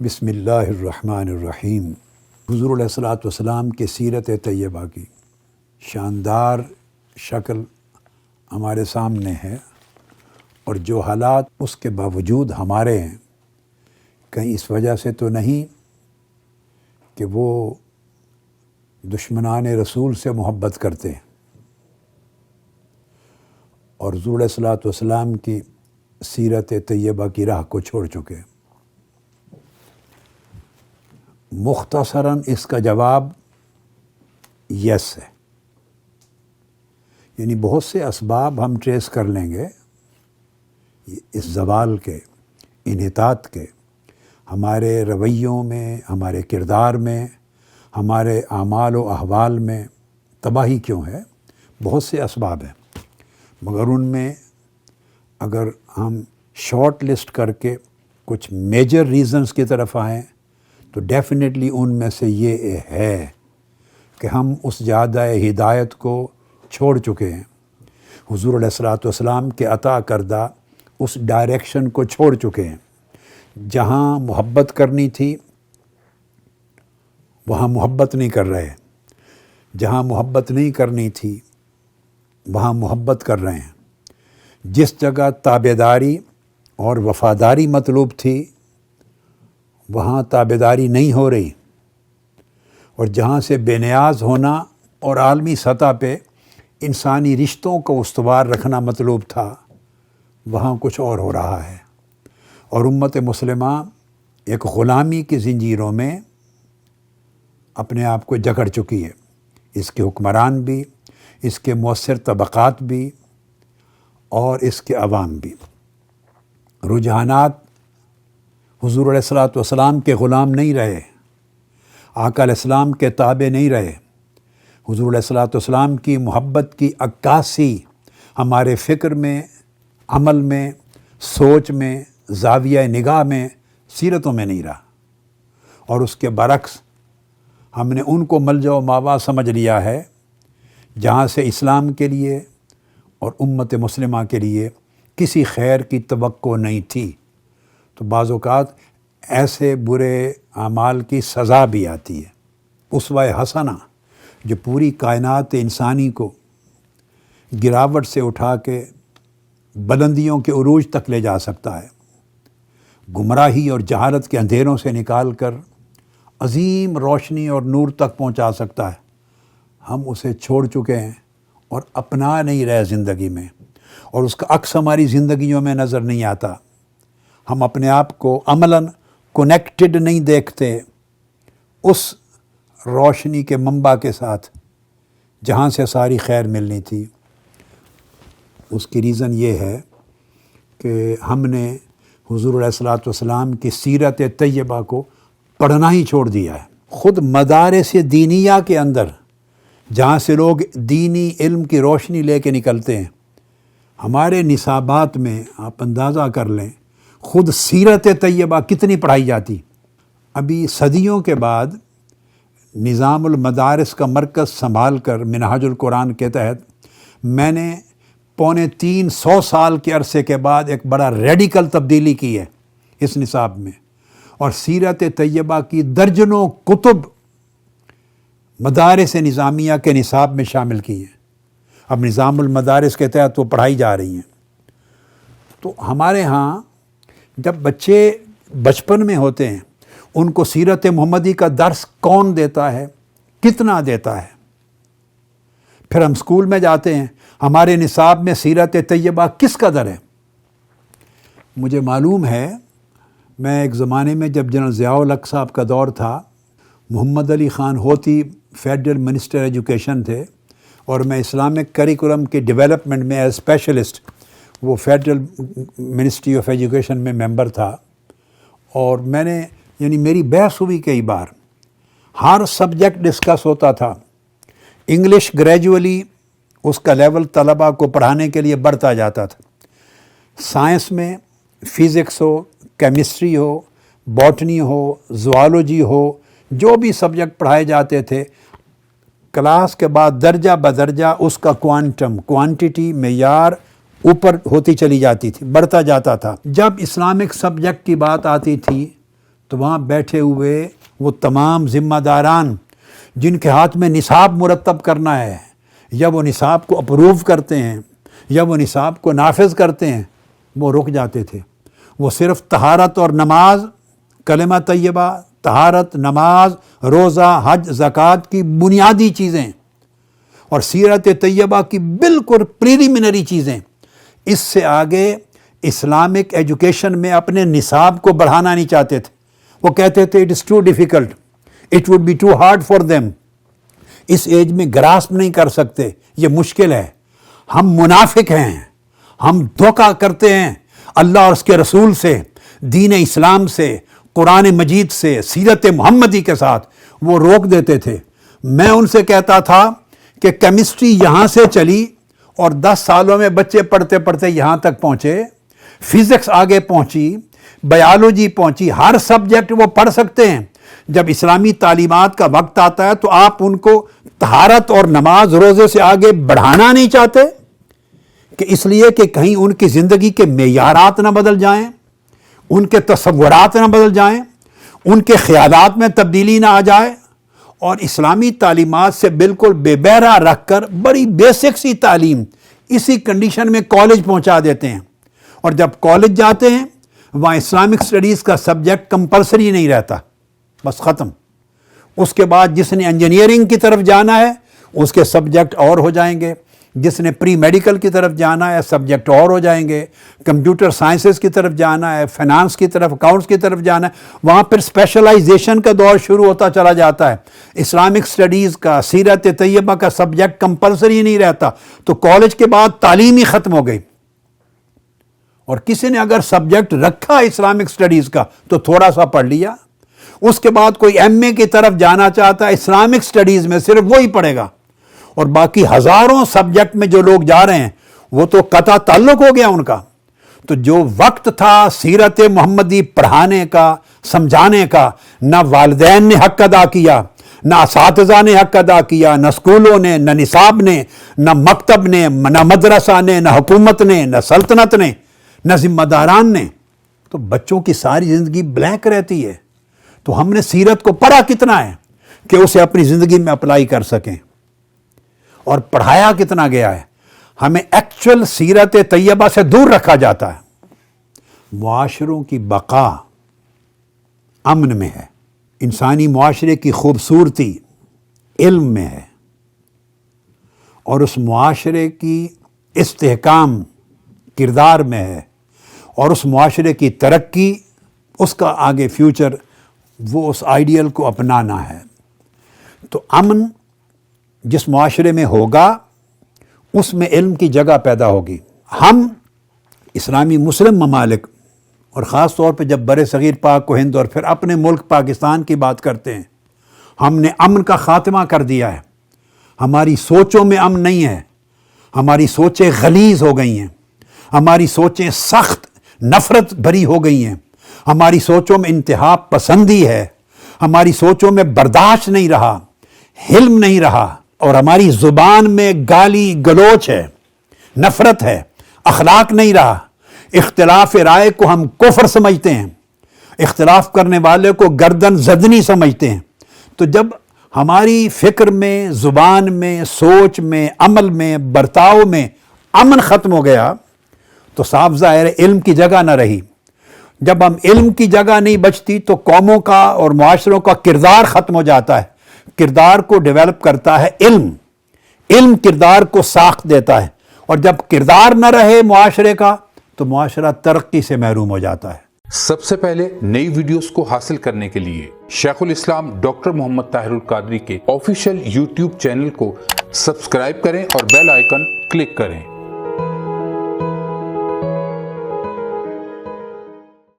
بسم اللہ الرحمن الرحیم۔ حضور علیہ الصلاۃ والسلام کے سیرت طیبہ کی شاندار شکل ہمارے سامنے ہے اور جو حالات اس کے باوجود ہمارے ہیں، کہیں اس وجہ سے تو نہیں کہ وہ دشمنان رسول سے محبت کرتے ہیں۔ اور حضور علیہ الصلاۃ والسلام کی سیرت طیبہ کی راہ کو چھوڑ چکے ہیں۔ مختصراً اس کا جواب یس ہے۔ یعنی بہت سے اسباب ہم ٹریس کر لیں گے۔ اس زوال کے، انحطاط کے، ہمارے رویوں میں، ہمارے کردار میں، ہمارے اعمال و احوال میں تباہی کیوں ہے؟ بہت سے اسباب ہیں۔ مگر ان میں اگر ہم شارٹ لسٹ کر کے کچھ میجر ریزنز کی طرف آئیں تو ڈیفینیٹلی ان میں سے یہ ہے کہ ہم اس زیادہ ہدایت کو چھوڑ چکے ہیں۔ حضور علیہ السلاۃ والسلام کے عطا کردہ اس ڈائریکشن کو چھوڑ چکے ہیں۔ جہاں محبت کرنی تھی، وہاں محبت نہیں کر رہے۔ جہاں محبت نہیں کرنی تھی، وہاں محبت کر رہے ہیں۔ جس جگہ تابے داری اور وفاداری مطلوب تھی وہاں تابے داری نہیں ہو رہی۔ اور جہاں سے بے نیاز ہونا اور عالمی سطح پہ انسانی رشتوں کو استوار رکھنا مطلوب تھا، وہاں کچھ اور ہو رہا ہے۔ اور امت مسلمہ ایک غلامی کی زنجیروں میں اپنے آپ کو جکڑ چکی ہے۔ اس کے حکمران بھی، اس کے مؤثر طبقات بھی اور اس کے عوام بھی۔ رجحانات حضور علیہ السلاۃ والسلام کے غلام نہیں رہے، آقا علیہ السلام کے تابع نہیں رہے، حضور علیہ السلاۃ والسلام کی محبت کی عکاسی ہمارے فکر میں، عمل میں، سوچ میں، زاویہ نگاہ میں سیرتوں میں نہیں رہا۔ اور اس کے برعکس ہم نے ان کو ملجا و ماوا سمجھ لیا ہے، جہاں سے اسلام کے لیے اور امت مسلمہ کے لیے کسی خیر کی توقع نہیں تھی۔ تو بعض اوقات ایسے برے اعمال کی سزا بھی آتی ہے۔ اسوہ حسنہ، جو پوری کائنات انسانی کو گراوٹ سے اٹھا کے بلندیوں کے عروج تک لے جا سکتا ہے، گمراہی اور جہالت کے اندھیروں سے نکال کر عظیم روشنی اور نور تک پہنچا سکتا ہے۔ ہم اسے چھوڑ چکے ہیں اور اپنا نہیں رہے زندگی میں، اور اس کا عکس ہماری زندگیوں میں نظر نہیں آتا۔ ہم اپنے آپ کو عملاً کنیکٹڈ نہیں دیکھتے، اس روشنی کے منبع کے ساتھ جہاں سے ساری خیر ملنی تھی۔ اس کی ریزن یہ ہے کہ ہم نے حضور علیہ السلاۃ والسلام کی سیرت طیبہ کو پڑھنا ہی چھوڑ دیا ہے۔ خود مدارس دینیا کے اندر، جہاں سے لوگ دینی علم کی روشنی لے کے نکلتے ہیں، ہمارے نصابات میں آپ اندازہ کر لیں خود سیرت طیبہ کتنی پڑھائی جاتی؟ ابھی صدیوں کے بعد نظام المدارس کا مرکز سنبھال کر منہاج القرآن کے تحت میں نے پونے تین سو سال کے عرصے کے بعد ایک بڑا ریڈیکل تبدیلی کی ہے اس نصاب میں۔ اور سیرت طیبہ کی درجنوں کتب مدارس نظامیہ کے نصاب میں شامل کی ہیں۔ اب نظام المدارس کے تحت وہ پڑھائی جا رہی ہیں۔ تو ہمارے ہاں جب بچے بچپن میں ہوتے ہیں، ان کو سیرت محمدی کا درس کون دیتا ہے؟ کتنا دیتا ہے؟ پھر ہم اسکول میں جاتے ہیں، ہمارے نصاب میں سیرت طیبہ کس قدر ہے؟ مجھے معلوم ہے، میں ایک زمانے میں جب جنرل ضیاء الق صاحب کا دور تھا، محمد علی خان ہوتی فیڈرل منسٹر ایجوکیشن تھے اور میں اسلامک کریکولم کے ڈیولپمنٹ میں ایز اسپیشلسٹ وہ فیڈرل منسٹری آف ایجوکیشن میں ممبر تھا اور میں نے یعنی میری بحث ہوئی کئی بار۔ ہر سبجیکٹ ڈسکس ہوتا تھا۔ انگلش گریجولی اس کا لیول طلباء کو پڑھانے کے لیے بڑھتا جاتا تھا۔ سائنس میں فزکس ہو، کیمسٹری ہو، باٹنی ہو، زوالوجی ہو، جو بھی سبجیکٹ پڑھائے جاتے تھے، کلاس کے بعد درجہ بدرجہ اس کا کوانٹم، کوانٹٹی، معیار اوپر ہوتی چلی جاتی تھی، بڑھتا جاتا تھا۔ جب اسلامک سبجیکٹ کی بات آتی تھی تو وہاں بیٹھے ہوئے وہ تمام ذمہ داران جن کے ہاتھ میں نصاب مرتب کرنا ہے، یا وہ نصاب کو اپروو کرتے ہیں، یا وہ نصاب کو نافذ کرتے ہیں، وہ رک جاتے تھے۔ وہ صرف تہارت اور نماز، کلمہ طیبہ تہارت نماز، روزہ، حج، زکوٰۃ کی بنیادی چیزیں اور سیرت طیبہ کی بالکل پریلیمنری چیزیں۔ اس سے آگے اسلامک ایجوکیشن میں اپنے نصاب کو بڑھانا نہیں چاہتے تھے۔ وہ کہتے تھے it is too difficult it would be too hard for them us age میں گراسپ نہیں کر سکتے۔ یہ مشکل ہے۔ ہم منافق ہیں۔ ہم دھوکہ کرتے ہیں۔ اللہ اور اس کے رسول سے، دین اسلام سے، قرآن مجید سے، سیرت محمدی کے ساتھ وہ روک دیتے تھے۔ میں ان سے کہتا تھا کہ کیمسٹری یہاں سے چلی اور دس سالوں میں بچے پڑھتے پڑھتے یہاں تک پہنچے۔ فزکس آگے پہنچی بایولوجی پہنچی، ہر سبجیکٹ وہ پڑھ سکتے ہیں۔ جب اسلامی تعلیمات کا وقت آتا ہے تو آپ ان کو تہارت اور نماز روزے سے آگے بڑھانا نہیں چاہتے کہ اس لیے کہ کہیں ان کی زندگی کے معیارات نہ بدل جائیں، ان کے تصورات نہ بدل جائیں، ان کے خیالات میں تبدیلی نہ آ جائے۔ اور اسلامی تعلیمات سے بالکل بے بہرا رکھ کر بڑی بیسک سی تعلیم اسی کنڈیشن میں کالج پہنچا دیتے ہیں۔ اور جب کالج جاتے ہیں، وہاں اسلامک اسٹڈیز کا سبجیکٹ کمپلسری نہیں رہتا، بس ختم۔ اس کے بعد جس نے انجینئرنگ کی طرف جانا ہے، اس کے سبجیکٹ اور ہو جائیں گے۔ جس نے پری میڈیکل کی طرف جانا ہے سبجیکٹ اور ہو جائیں گے۔ کمپیوٹر سائنسز کی طرف جانا ہے فائنانس کی طرف اکاؤنٹس کی طرف جانا ہے۔ وہاں پھر اسپیشلائزیشن کا دور شروع ہوتا چلا جاتا ہے۔ اسلامک اسٹڈیز کا، سیرت طیبہ کا سبجیکٹ کمپلسری نہیں رہتا۔ تو کالج کے بعد تعلیم ہی ختم ہو گئی۔ اور کسی نے اگر سبجیکٹ رکھا اسلامک اسٹڈیز کا، تو تھوڑا سا پڑھ لیا۔ اس کے بعد کوئی ایم اے کی طرف جانا چاہتا ہے اسلامک اسٹڈیز میں صرف وہی پڑھے گا۔ اور باقی ہزاروں سبجیکٹ میں جو لوگ جا رہے ہیں، وہ تو قطع تعلق ہو گیا ان کا۔ تو جو وقت تھا سیرت محمدی پڑھانے کا، سمجھانے کا، نہ والدین نے حق ادا کیا، نہ اساتذہ نے حق ادا کیا، نہ اسکولوں نے، نہ نصاب نے، نہ مکتب نے، نہ مدرسہ نے، نہ حکومت نے، نہ سلطنت نے، نہ ذمہ داران نے۔ تو بچوں کی ساری زندگی بلینک رہتی ہے۔ تو ہم نے سیرت کو پڑھا کتنا ہے کہ اسے اپنی زندگی میں اپلائی کر سکیں۔ اور پڑھایا کتنا گیا ہے؟ ہمیں ایکچول سیرت طیبہ سے دور رکھا جاتا ہے۔ معاشروں کی بقا امن میں ہے۔ انسانی معاشرے کی خوبصورتی علم میں ہے۔ اور اس معاشرے کی استحکام کردار میں ہے۔ اور اس معاشرے کی ترقی، اس کا آگے فیوچر وہ اس آئیڈیل کو اپنانا ہے۔ تو امن جس معاشرے میں ہوگا، اس میں علم کی جگہ پیدا ہوگی۔ ہم اسلامی مسلم ممالک اور خاص طور پہ جب برے صغیر پاک کو ہند اور پھر اپنے ملک پاکستان کی بات کرتے ہیں، ہم نے امن کا خاتمہ کر دیا ہے۔ ہماری سوچوں میں امن نہیں ہے۔ ہماری سوچیں غلیظ ہو گئی ہیں۔ ہماری سوچیں سخت، نفرت بھری ہو گئی ہیں۔ ہماری سوچوں میں انتہا پسندی ہے۔ ہماری سوچوں میں برداشت نہیں رہا، حلم نہیں رہا۔ اور ہماری زبان میں گالی گلوچ ہے، نفرت ہے، اخلاق نہیں رہا۔ اختلاف رائے کو ہم کفر سمجھتے ہیں۔ اختلاف کرنے والے کو گردن زدنی سمجھتے ہیں۔ تو جب ہماری فکر میں، زبان میں، سوچ میں، عمل میں، برتاؤ میں امن ختم ہو گیا، تو صاف ظاہر علم کی جگہ نہ رہی۔ جب ہم علم کی جگہ نہیں بچتی، تو قوموں کا اور معاشروں کا کردار ختم ہو جاتا ہے۔ کردار کو ڈیولپ کرتا ہے علم۔ علم کردار کو ساخت دیتا ہے۔ اور جب کردار نہ رہے معاشرے کا، تو معاشرہ ترقی سے محروم ہو جاتا ہے۔ سب سے پہلے نئی ویڈیوز کو حاصل کرنے کے لیے شیخ الاسلام ڈاکٹر محمد طاہر القادری کے آفیشیل یوٹیوب چینل کو سبسکرائب کریں اور بیل آئیکن کلک کریں۔